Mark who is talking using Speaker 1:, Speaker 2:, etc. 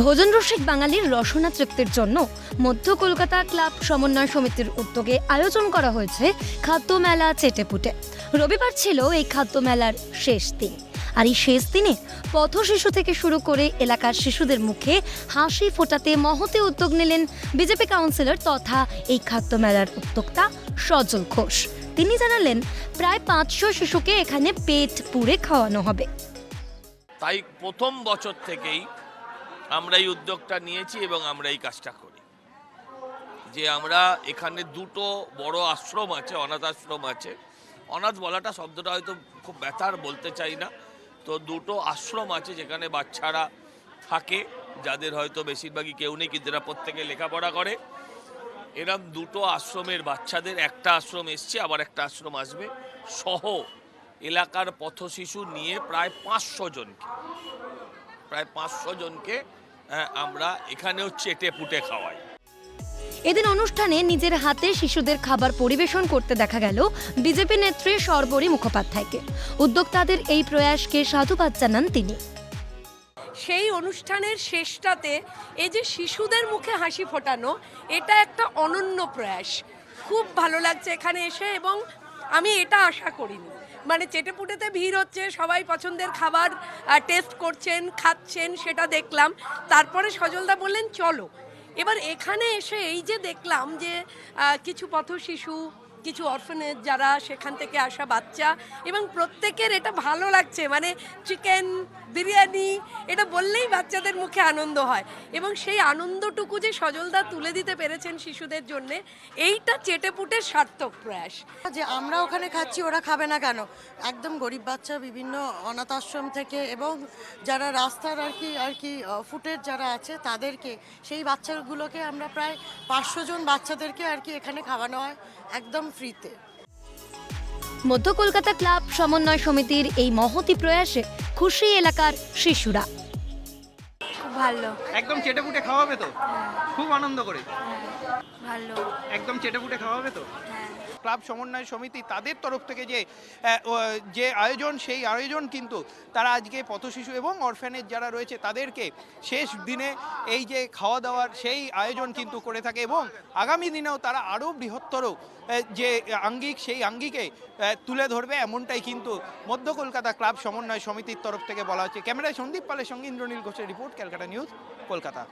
Speaker 1: ভোজন রসিক বাঙালির রসনা তৃপ্তির জন্য মধ্য কলকাতা ক্লাব সমন্বয় সমিতির উদ্যোগে আয়োজন করা হয়েছে খাদ্য মেলা চেটেপুটে। রবিবার ছিল এই খাদ্য মেলার শেষ দিন। আর এই শেষ দিনে পথ শিশু থেকে শুরু করে এলাকার শিশুদের মুখে হাসি ফোটাতে মহতে উদ্যোগ নিলেন বিজেপি কাউন্সিলর তথা এই খাদ্য মেলার উদ্যোক্তা সজল ঘোষ। তিনি জানালেন, প্রায় পাঁচশো শিশুকে এখানে পেট পুড়ে খাওয়ানো হবে।
Speaker 2: তাই প্রথম বছর থেকেই আমরা এই উদ্যোগটা নিয়েছি এবং আমরা এই কাজটা করি। যে আমরা এখানে দুটো বড় আশ্রম আছে, অনাথ আশ্রম আছে। অনাথ বলাটা শব্দটা হয়তো খুব ব্যথার, বলতে চাই না। তো দুটো আশ্রম আছে যেখানে বাচ্চারা থাকে, যাদের হয়তো বেশিরভাগই কেউ নেই, কিন্তু এরা প্রত্যেকে লেখাপড়া করে। এরম দুটো আশ্রমের বাচ্চাদের, একটা আশ্রম এসছে, আবার একটা আশ্রম আসবে। সহ এলাকার পথ শিশু নিয়ে প্রায় পাঁচশো জনকে, প্রায় পাঁচশো জনকে আমরা এখানেও চেটে পুটে খাওয়াই।
Speaker 1: এদিন অনুষ্ঠানে নিজের হাতে শিশুদের খাবার পরিবেশন করতে দেখা গেল বিজেপি নেত্রী সর্বরী মুখোপাধ্যায়কে। উদ্যোক্তাদের এই প্রয়াসকে সাধুবাদ জানান তিনি।
Speaker 3: সেই অনুষ্ঠানের শেষটাতে এই যে শিশুদের মুখে হাসি ফোটানো এটা একটা অনন্য প্রয়াস। খুব ভালো লাগছে এখানে এসে এবং আমি এটা আশা করিনি। মানে চেটেপুটেতে ভিড় হচ্ছে, সবাই পছন্দের খাবার টেস্ট করছেন, খাচ্ছেন, সেটা দেখলাম। তারপরে সজলদা বললেন, চলো। এবার এখানে এসে এই যে দেখলাম যে কিছু পথ শিশু কিছু অরফানেজ যারা সেখান থেকে আসা বাচ্চা এবং প্রত্যেকের এটা ভালো লাগছে। মানে চিকেন বিরিয়ানি, এটা বললেই বাচ্চাদের মুখে আনন্দ হয়। এবং সেই আনন্দটুকু যে সজলদা তুলে দিতে পেরেছেন শিশুদের জন্যে, এইটা চেটেপুটে সার্থক প্রয়াস।
Speaker 4: যে আমরা ওখানে খাচ্ছি, ওরা খাবে না কেন? একদম গরিব বাচ্চা, বিভিন্ন অনাথ আশ্রম থেকে এবং যারা রাস্তার আর কি আর কি ফুটের যারা আছে, তাদেরকে, সেই বাচ্চাগুলোকে আমরা প্রায় পাঁচশো জন বাচ্চাদেরকে আর কি এখানে খাওয়ানো হয়। একদম ফ্রিতে।
Speaker 1: মধ্য কলকাতা ক্লাব সমন্বয় সমিতির এই মহতি প্রয়াসে খুশি এলাকার শিশুরা।
Speaker 5: ভালো।
Speaker 6: একদম চেটেপুটে খাওয়াবে তো? খুব আনন্দ করে।
Speaker 5: ভালো।
Speaker 6: একদম চেটেপুটে খাওয়াবে তো? ক্লাব সমন্বয় সমিতি তাদের তরফ থেকে যে যে আয়োজন, সেই আয়োজন কিন্তু তারা আজকে পথশিশু এবং অরফ্যানেজ যারা রয়েছে তাদেরকে শেষ দিনে এই যে খাওয়া দাওয়ার সেই আয়োজন কিন্তু করে থাকে এবং আগামী দিনেও তারা আরও বৃহত্তর যে আঙ্গিক, সেই আঙ্গিকে তুলে ধরবে এমনটাই কিন্তু মধ্য কলকাতা ক্লাব সমন্বয় সমিতির তরফ থেকে বলা হচ্ছে। ক্যামেরায় সন্দীপ পালের সঙ্গে ইন্দ্রনীল ঘোষের রিপোর্ট, ক্যালকাটা নিউজ, কলকাতা।